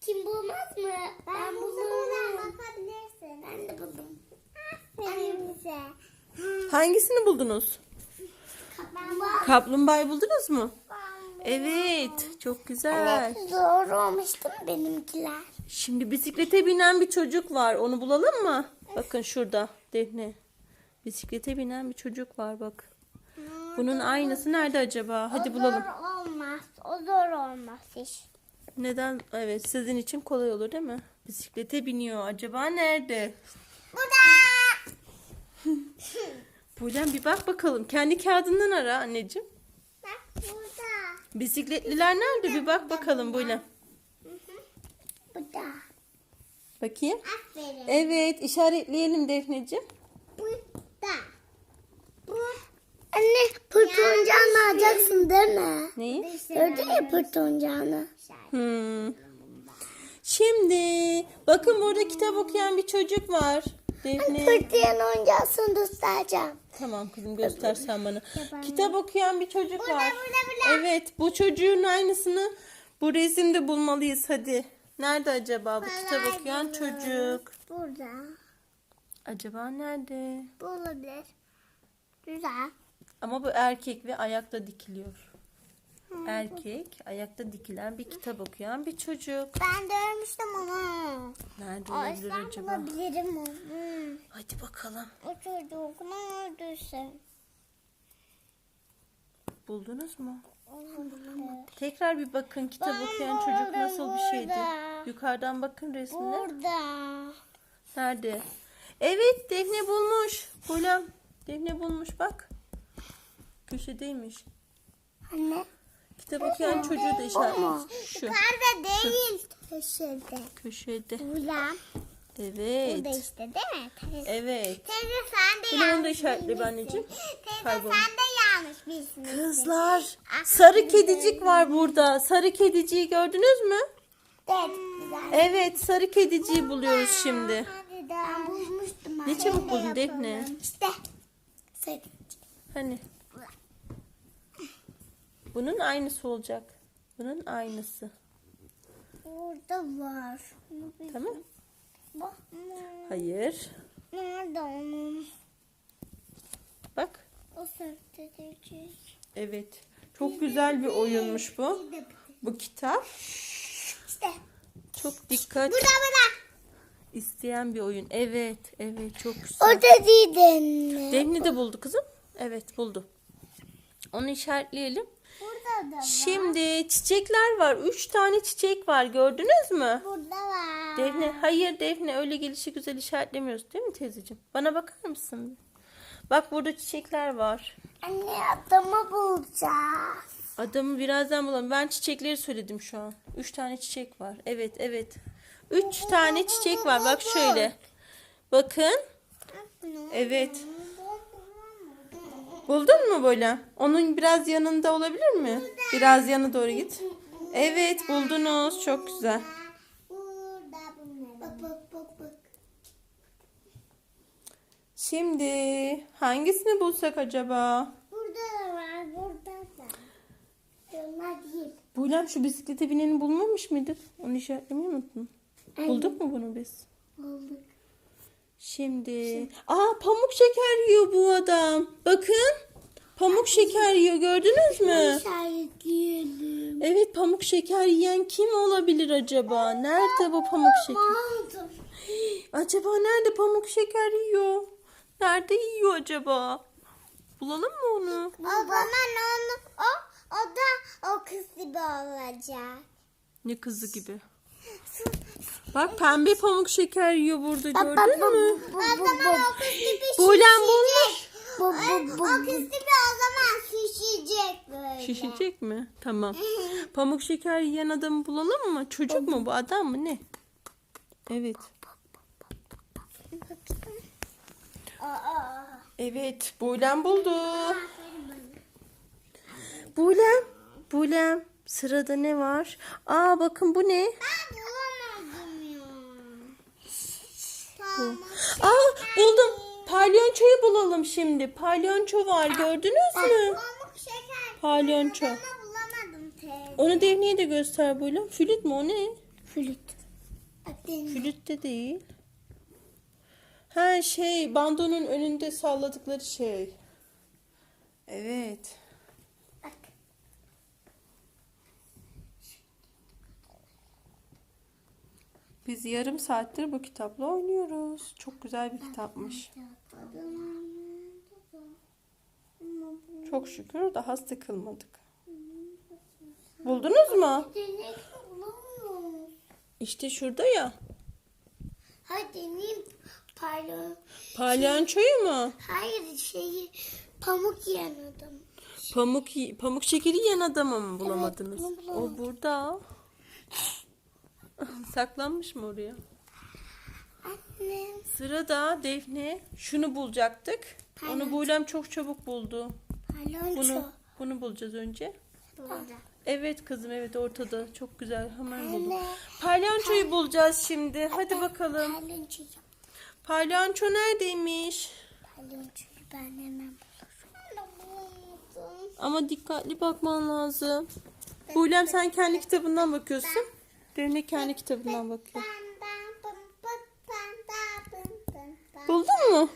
Kim bulmaz mı? Ben, buldum. bakabilirsin. Ben de buldum. Aferin bize. Hangisini buldunuz? Kaplumbağa. Kaplumbağayı buldunuz mu? Evet, çok güzel. Zor olmuş değil mi benimkiler? Şimdi bisiklete binen bir çocuk var. Onu bulalım mı? Bakın şurada Defne. Bisiklete binen bir çocuk var bak. Bunun aynısı nerede acaba? Hadi o bulalım. Zor olmaz. O zor olmaz hiç. Neden? Evet, sizin için kolay olur değil mi? Bisiklete biniyor. Acaba nerede? Burada. Bulem bir bak bakalım. Kendi kağıdından ara anneciğim. Bak burada. Bisikletliler nerede? Bir bak bakalım Bulem. Burada. Bakayım. Aferin. Evet, işaretleyelim Defneciğim. Burada. Bu. Anne pırt oyuncağını alacaksın değil mi? Neyi? Gördün ya pırt oyuncağını. Hmm. Şimdi bakın burada kitap okuyan bir çocuk var. Defne. Pırtıyan oyuncağını göstereceğim. Tamam kızım göstersen bana. Kitap okuyan bir çocuk Burada, var. burada, burada. Evet bu çocuğun aynısını bu resimde bulmalıyız hadi. Nerede acaba bu kitap Kolay okuyan bulur. çocuk? Burada. Acaba nerede? Bu olabilir. Güzel. Ama bu erkek ve ayakta dikiliyor. Erkek ayakta dikilen bir kitap okuyan bir çocuk. Ben de ölmüştüm onu. Nerede O olabilir yüzden acaba? bulabilirim onu. Hadi bakalım. O çocuğu neredeyse. Buldunuz mu? Tekrar bir bakın kitap Ben okuyan çocuk buldum nasıl bir şeydi. burada. Yukarıdan bakın resmine. Burada. Nerede? Evet Defne bulmuş. Bulem. Defne bulmuş bak. Köşedeymiş. Anne. Kitap okuyan çocuğu da işaretlemiş. Şu Yukarıda değil. Köşede. köşede. Ulan. Evet. Burada işte değil mi? Teyze, Evet. teyze sen de Bunu yanlış da işaretle bilmişsin. anneciğim. Teyze Kaybolmuş. sen de yanlış bilmişsin. Kızlar. Sarı kedicik var burada. Sarı kediciyi gördünüz mü? Evet. Güzel. Evet sarı kediciyi buluyoruz şimdi. Ben bulmuştum. Ne çabuk buldun Defne. İşte. Sen. Hani? Bunun aynısı olacak. Bunun aynısı. Burada var. Tamam? Bak. Hayır. Nerede onun? Bak. O sırtıcıcık. Evet. Çok güzel bir oyunmuş bu. Bu kitap İşte. çok dikkat Burada burada. isteyen bir oyun. Evet, evet çok güzel. Orada değildin. Defne de buldu kızım. Evet, buldu. Onu işaretleyelim. Burada da var. Şimdi çiçekler var. Üç tane çiçek var. Gördünüz mü? Burada var. Defne, hayır Defne öyle gelişi güzel işaretlemiyoruz değil mi teyzeciğim? Bana bakar mısın? Bak burada çiçekler var. Anne adamı bulacağız. Adamı birazdan bulalım. Ben çiçekleri söyledim şu an. Üç tane çiçek var. Evet, evet. Üç tane çiçek var. Bak şöyle. Bakın. Evet. Buldun mu böyle? Onun biraz yanında olabilir mi? Biraz yana doğru git. Evet buldunuz. Çok güzel. Şimdi hangisini bulsak acaba? Burada da var. Burada da. Bunlar değil. Buylem şu bisiklete bineni bulmamış mıydık? Onu işaretlemeyi unuttun. Bulduk mu bunu biz? Bulduk. Şimdi. Aa pamuk şeker yiyor bu adam. Bakın. Pamuk şeker yiyor gördünüz mü? Evet pamuk şeker yiyen kim olabilir acaba? Nerede bu pamuk şeker? Acaba nerede pamuk şeker yiyor? Nerede yiyor acaba? Bulalım mı onu? O zaman onu o o da o kız gibi olacak. Ne kızı gibi. Bak pembe pamuk şeker yiyor burada gördün mü? Zaman o kız gibi Buylem bulmuş. Bu, bu, bu, o kız o zaman şişecek böyle. Şişecek mi? Tamam. Pamuk şeker yiyen adamı bulalım mı? Çocuk mu bu adam mı ne? Evet. Aa, Evet. Buylem buldu. Buylem. Buylem. Sırada ne var? Aa bakın bu ne? ben bulamadım ya. Tamam. Aa buldum. Palyonçoyu bulalım şimdi. Palyonço var gördünüz mü? Palyonço. Onu Defne'ye de göster böyle. Flüt mü o ne? Flüt. Flüt de değil. Ha şey bandonun önünde salladıkları şey. Evet. Biz yarım saattir bu kitapla oynuyoruz. Çok güzel bir kitapmış. Çok şükür daha sıkılmadık. Buldunuz mu? İşte şurada ya. Hadi deneyim. Pardon. Palyançoyu mu? Hayır şeyi pamuk yiyen adam. Pamuk pamuk şekeri yiyen adamı mı bulamadınız? bunu o burada. Saklanmış mı oraya? Annem. Sırada Defne şunu bulacaktık. Onu Palyaço. Buğlem çok çabuk buldu. Palonço. Bunu bunu bulacağız önce. Burada. Evet kızım evet ortada. Çok güzel hemen buldum. Palyançoyu bulacağız şimdi. Hadi bakalım. Palonçoyu. Palyanço neredeymiş? Palonçoyu ben hemen bulurum. Ama dikkatli bakman lazım. Buğlem sen kendi kitabından bakıyorsun. Defne kendi kitabından bakıyor. Buldun mu?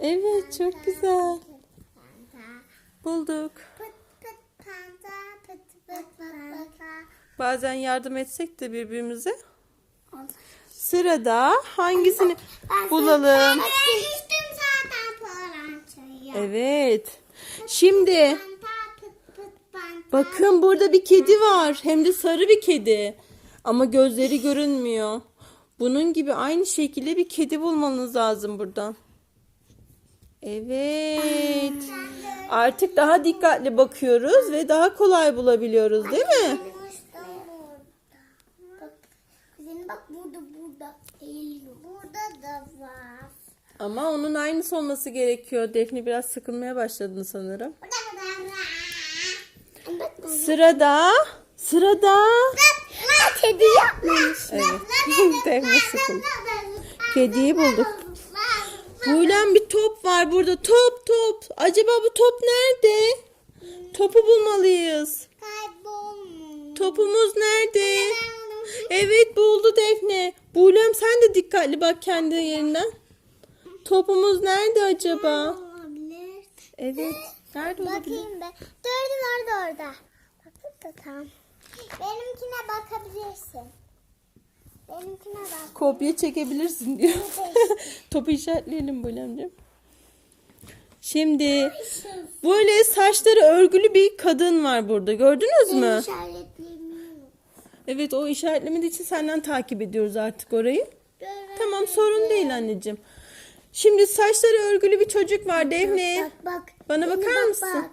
Evet çok güzel. Bulduk. Bazen yardım etsek de birbirimize. Sırada hangisini bulalım? Evet. Şimdi bakın burada bir kedi var. Hem de sarı bir kedi. Ama gözleri görünmüyor. Bunun gibi aynı şekilde bir kedi bulmanız lazım buradan. Evet. Artık daha dikkatli bakıyoruz ve daha kolay bulabiliyoruz değil mi? Bak, kuzenim bak burada burada eğiliyor. Burada da var. Ama onun aynısı olması gerekiyor. Defne biraz sıkılmaya başladın sanırım. Sırada, sırada. Kedi yapmış. Evet. Defne sıkıldı. Kediyi bulduk. Buğulen bir top var burada. Top top. Acaba bu top nerede? Topu bulmalıyız. Kaybolmuş. Topumuz nerede? Evet buldu Defne. Buğulem sen de dikkatli bak kendi yerinden. Topumuz nerede acaba? Evet. Nerede olabilir? Bakayım be. Gördüm orada orada. Bak burada tam. Benimkine bakabilirsin. Benimkine bak. Kopya çekebilirsin diyor. Topu işaretleyelim Buğulemciğim. Şimdi böyle saçları örgülü bir kadın var burada. Gördünüz mü? Evet o işaretlemediği için senden takip ediyoruz artık orayı. Tamam sorun değil anneciğim. Şimdi saçları örgülü bir çocuk var Defne. Bak bak. Bana Beni bakar bak, mısın? Bak.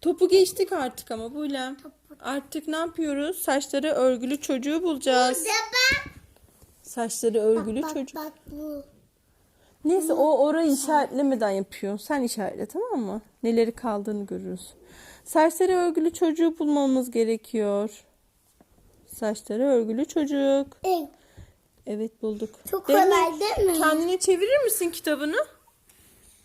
Topu geçtik artık ama Buylem. Artık ne yapıyoruz? Saçları örgülü çocuğu bulacağız. Burada bak. Saçları örgülü Bak çocuk. bak bu. Neyse o orayı işaretlemeden yapıyor. Sen işaretle tamam mı? Neleri kaldığını görürüz. Saçları örgülü çocuğu bulmamız gerekiyor. Saçları örgülü çocuk. Evet. Evet bulduk. Çok Defne, kolay değil mi? Kendine çevirir misin kitabını?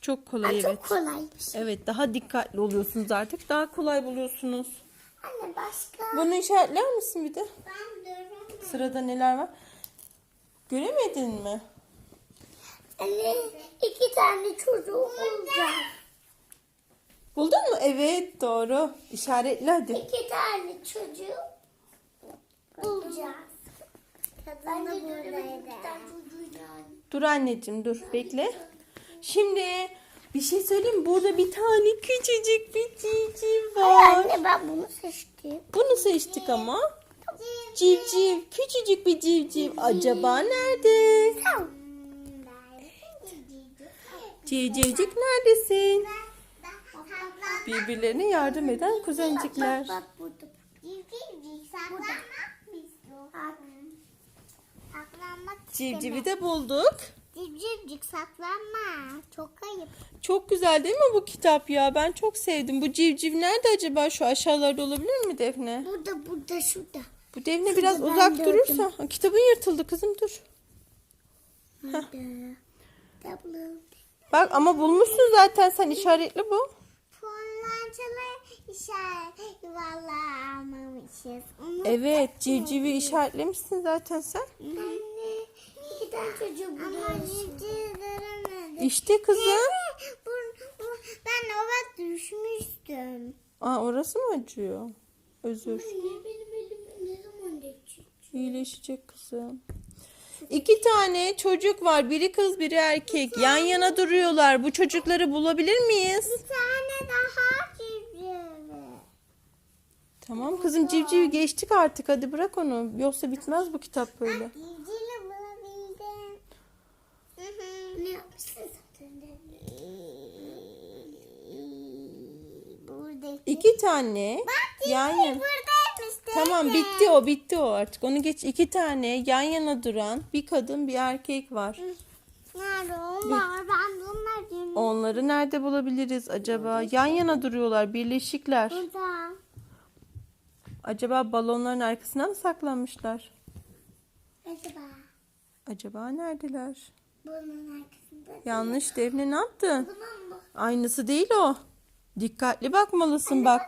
Çok kolay Aa, evet. Çok kolaymış. Evet daha dikkatli oluyorsunuz artık. Daha kolay buluyorsunuz. Anne başka. Bunu işaretler misin bir de? Ben göremiyorum. Sırada neler var? Göremedin mi? Anne iki tane çocuğu bulacağım. Buldun mu? Evet doğru. İşaretle hadi. İki tane çocuğu bulacağız. Ben de buradaydı. Dur anneciğim dur bekle. Şimdi bir şey söyleyeyim mi? Burada bir tane küçücük bir civciv var. Anne ben bunu seçtim. Bunu seçtik ama. Civciv. Küçücük bir civciv. Acaba nerede? Civcivcik neredesin? Birbirlerine yardım eden kuzencikler. Bak, bak? Saklanmak Civcivi de bulduk. Civcivcik saklanma. Çok ayıp. Çok güzel değil mi bu kitap ya? Ben çok sevdim. Bu civciv nerede acaba? Şu aşağılarda olabilir mi Defne? Burada burada şurada. Bu Defne biraz Şurada ben uzak durursa. Ha, Kitabın yırtıldı kızım dur. Bak ama bulmuşsun zaten sen işaretli bu. Puanlançalı işaret yuvarlağı almamışız. Onu Evet civcivi işaretlemişsin zaten sen. Anne, iki tane çocuğu göremedim. İşte kızım. Bu, bu, ben ova düşmüştüm. Aa orası mı acıyor? Özür. Anne benim elim ne zaman geçecek? İyileşecek kızım. İki tane çocuk var. Biri kız biri erkek. Yan yana duruyorlar. Bu çocukları bulabilir miyiz? Bir tane daha civciv. Tamam kızım civcivi geçtik artık. Hadi bırak onu. Yoksa bitmez bu kitap böyle. Hı hı. Ne yapmışsın zaten? Burada. İki tane yan yana. buradaymış. Tamam bitti o bitti o artık. Onu geç. İki tane yan yana duran bir kadın bir erkek var. Nerede onlar? Ben bunları. Onları nerede bulabiliriz acaba? Yan yana duruyorlar. Birleşikler. Burada. Acaba balonların arkasına mı saklanmışlar? Acaba Acaba neredeler? Bunun arkasında. Yanlış Defne ne yaptın? Bunun? Aynısı değil o. Dikkatli bakmalısın bak.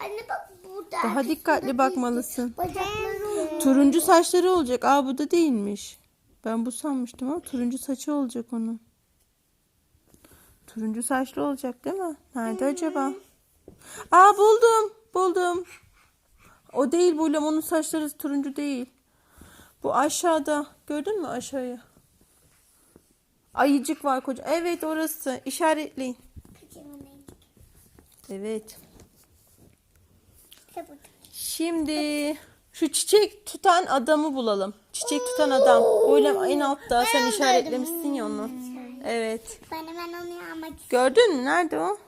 Anne bak burada. Daha arkasında dikkatli değil. bakmalısın. Bacakları. Turuncu saçları olacak. Aa bu da değilmiş. Ben bu sanmıştım ama turuncu saçı olacak onun. Turuncu saçlı olacak değil mi? Nerede acaba? Aa buldum. Buldum. O değil Buylem. Onun saçları turuncu değil. Bu aşağıda. Gördün mü aşağıya? Ayıcık var koca. Evet orası. İşaretleyin. Evet. Şimdi şu çiçek tutan adamı bulalım. Çiçek tutan adam. Böyle en altta sen işaretlemişsin ya onu. Evet. Ben hemen onu almak Gördün mü? Nerede o?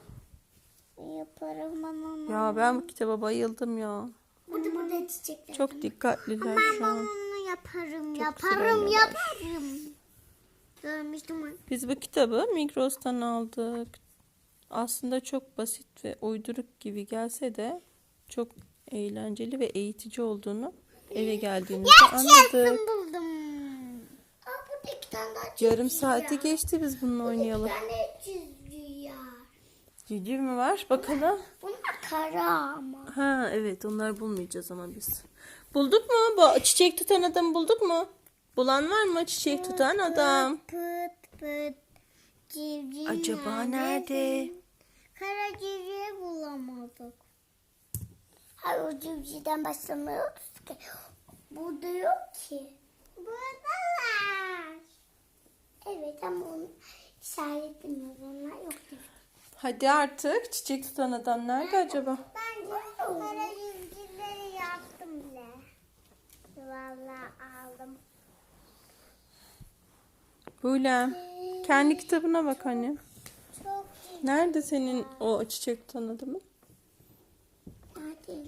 yaparım ben onu. Ya ben bu kitaba bayıldım ya. Burada burada çiçekler. Çok dikkatliler Ben şu ben an. onu yaparım. Çok yaparım yaparım. Biz bu kitabı Migros'tan aldık. Aslında çok basit ve uyduruk gibi gelse de çok eğlenceli ve eğitici olduğunu eve geldiğimizde anladık. Yarım saati geçti biz bununla oynayalım. Cici mi var? Bakalım. Bunlar kara ama. Ha evet onlar bulmayacağız ama biz. Bulduk mu? Bu çiçek tutan adamı bulduk mu? Bulan var mı çiçek tutan adam? Pıt pıt. Civciv Acaba nerede? Kara civcivi bulamadık. Hayır o civcivden başlamıyoruz ki. Burada yok ki. Buradalar. Evet ama onu işaretlemiyoruz. Onlar yok. Hadi artık çiçek tutan adam nerede acaba? Ben kara civcivleri yaptım bile. Vallahi aldım. Böyle. Kendi kitabına bak anne. Çok Nerede senin o çiçek tutan adamın? Nerede?